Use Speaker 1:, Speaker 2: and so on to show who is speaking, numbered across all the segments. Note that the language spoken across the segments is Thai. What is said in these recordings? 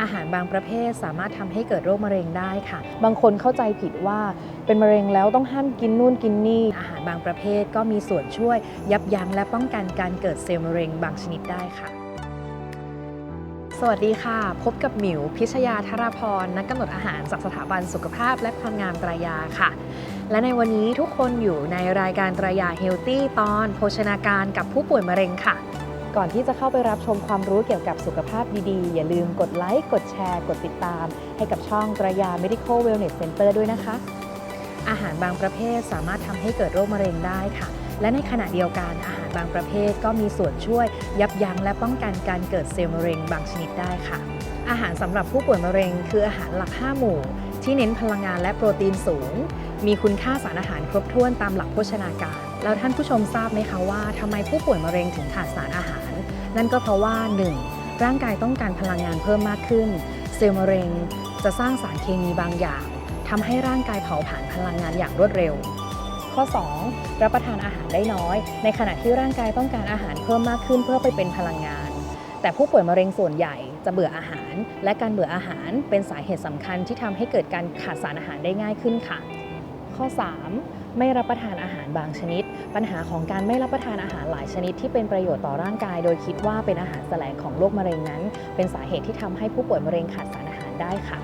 Speaker 1: อาหารบางประเภทสามารถทำให้เกิดโรคมะเร็งได้ค่ะ บางคนเข้าใจผิดว่าเป็นมะเร็งแล้วต้องห้ามกินนู่นกินนี่ อาหารบางประเภทก็มีส่วนช่วย ยับยั้งและป้องกันการเกิดเซลล์มะเร็งบางชนิดได้ค่ะสวัสดีค่ะ พบกับหมิว พิชยาธราพรนักกำหนดอาหารจากสถาบันสุขภาพและความงามตรายาค่ะ และในวันนี้ทุกคนอยู่ในรายการตรายาเฮลตี้ตอนโภชนาการกับผู้ป่วยมะเร็งค่ะ ก่อนที่จะเข้าไปรับชมความรู้เกี่ยวกับสุขภาพดีๆ อย่าลืมกดไลค์ กดแชร์ กดติดตาม ให้กับช่องตรายา Medical Wellness Center ด้วยนะคะ อาหารบางประเภทสามารถทำให้เกิดโรคมะเร็งได้ค่ะ และในขณะเดียวกันอาหารบางประเภทก็มีส่วนช่วย ยับยั้งและป้องกันการเกิดเซลล์มะเร็งบางชนิดได้ค่ะ อาหารสำหรับผู้ป่วยมะเร็ง คืออาหารหลัก 5 หมู่ ที่เน้นพลังงานและโปรตีนสูง มีคุณค่าสารอาหารครบถ้วนตามหลักโภชนาการแล้วท่านผู้ชมทราบไหมคะว่าทำไมผู้ป่วยมะเร็งถึงขาดสารอาหาร นั่นก็เพราะว่า 1. ร่างกายต้องการพลังงานเพิ่มมากขึ้น เซลล์มะเร็งจะสร้างสารเคมีบางอย่างทำให้ร่างกายเผาผลาญพลังงานอย่างรวดเร็ว ข้อ 2. รับประทานอาหารได้น้อย ในขณะที่ร่างกายต้องการอาหารเพิ่มมากขึ้นเพื่อไปเป็นพลังงาน แต่ผู้ป่วยมะเร็งส่วนใหญ่จะเบื่ออาหาร และการเบื่ออาหารเป็นสาเหตุสำคัญที่ทำให้เกิดการขาดสารอาหารได้ง่ายขึ้นค่ะ ข้อ 3. ไม่รับประทานอาหารบางชนิด ปัญหาของการไม่รับประทานอาหารหลายชนิดที่เป็นประโยชน์ต่อร่างกาย โดยคิดว่าเป็นอาหารแสลงของโรคมะเร็งนั้น เป็นสาเหตุที่ทำให้ผู้ป่วยมะเร็งขาดสารอาหารได้ค่ะ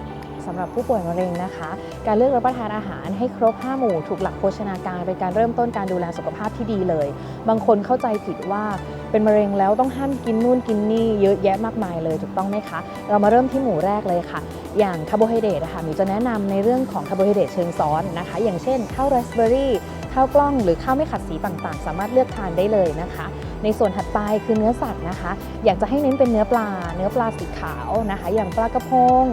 Speaker 1: สำหรับผู้ป่วยมะเร็งนะคะ การเลือกรับประทานอาหารให้ครบ 5 หมู่ถูกหลักโภชนาการเป็นการเริ่มต้นการดูแลสุขภาพที่ดีเลย บางคนเข้าใจผิดว่า เป็นมะเร็งแล้วต้องห้ามกินนู่นกินนี่เยอะแยะมากมายเลยถูกต้องไหมคะ เรามาเริ่มที่หมู่แรกเลยค่ะ อย่างคาร์โบไฮเดรตอะค่ะมิวจะแนะนำในเรื่องของคาร์โบไฮเดรตเชิงซ้อนนะคะ อย่างเช่นข้าวไรซ์เบอร์รี่ข้าวกล้องหรือข้าวไม่ขัดสีต่างๆ สามารถเลือกทานได้เลยนะคะ ในส่วนถัดไปคือเนื้อสัตว์นะคะ อยากจะให้เน้นเป็นเนื้อปลา เนื้อปลาสีขาวนะคะ อย่างปลากระพง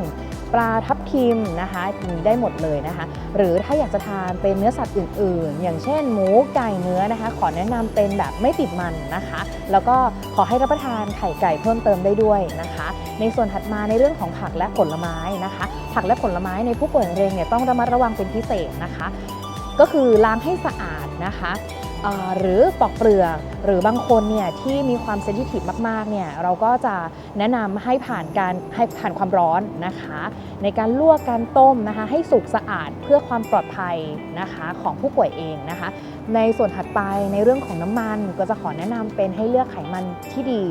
Speaker 1: ปลาทับ ทิมนะคะมีได้หมดเลยนะคะ หรือถ้าอยากจะทานเป็นเนื้อสัตว์อื่น ๆ อย่างเช่น หมูไก่เนื้อนะคะ ขอแนะนำเป็นแบบไม่ติดมันนะคะ แล้วก็ขอให้รับประทานไข่ไก่เพิ่มเติมได้ด้วยนะคะ ในส่วนถัดมาในเรื่องของผักและผลไม้นะคะ ผักและผลไม้ในผู้ป่วยเรงเนี่ยต้องระมัดระวังเป็นพิเศษนะคะ ก็คือล้างให้สะอาดนะคะหรือปอกเปลือกหรือบางคนเนี่ยที่มีความเซนซิทีฟมากๆเนี่ยเราก็จะแนะนำให้ผ่านการให้ผ่านความร้อนนะคะ ในการลวกการต้มนะคะ ให้สุกสะอาดเพื่อความปลอดภัยนะคะของผู้ป่วยเองนะคะ ในส่วนถัดไปในเรื่องของน้ำมันก็จะขอแนะนำเป็นให้เลือกไขมันที่ดี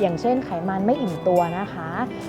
Speaker 1: อย่างเช่นไขมันไม่อิ่มตัวนะคะ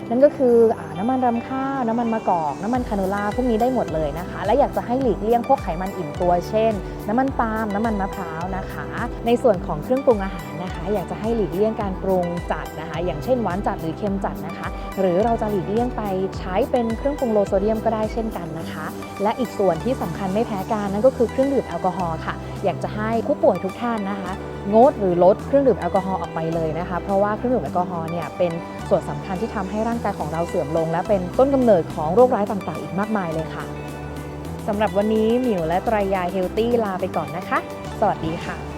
Speaker 1: นั่นก็คืออน้ำมันรำข้าวน้ำมันมะกอกน้ำมันคาโนล่าพวกนี้ได้หมดเลยนะคะ และอยากจะให้หลีกเลี่ยงพวกไขมันอิ่มตัว เช่น น้ำมันปาล์มน้ำมันมะพร้าวนะคะ ในส่วนของเครื่องปรุงอาหารนะคะ อยากจะให้หลีกเลี่ยงการปรุงจัดนะคะ อย่างเช่นหวานจัดหรือเค็มจัดนะคะ หรือเราจะหลีกเลี่ยงไปใช้เป็นเครื่องปรุงโลโซเดียมก็ได้เช่นกันนะคะ และอีกส่วนที่สำคัญไม่แพ้กันนั่นก็คือเครื่องดื่มแอลกอฮอล์ค่ะ อยากจะให้ผู้ป่วยทุกท่านนะคะ งดหรือลดเครื่องดื่มแอลกอฮอล์ออกไปเลยนะคะ เพราะว่าเครื่องดื่มแอลกอฮอล์เนี่ยเป็นส่วนสำคัญที่ทำให้ร่างกายของเราเสื่อมลง และเป็นต้นกำเนิดของโรคร้ายต่างๆ อีกมากมายเลยค่ะสำหรับวันนี้หมิวและตรายาเฮลตี้ลาไปก่อนนะคะ สวัสดีค่ะ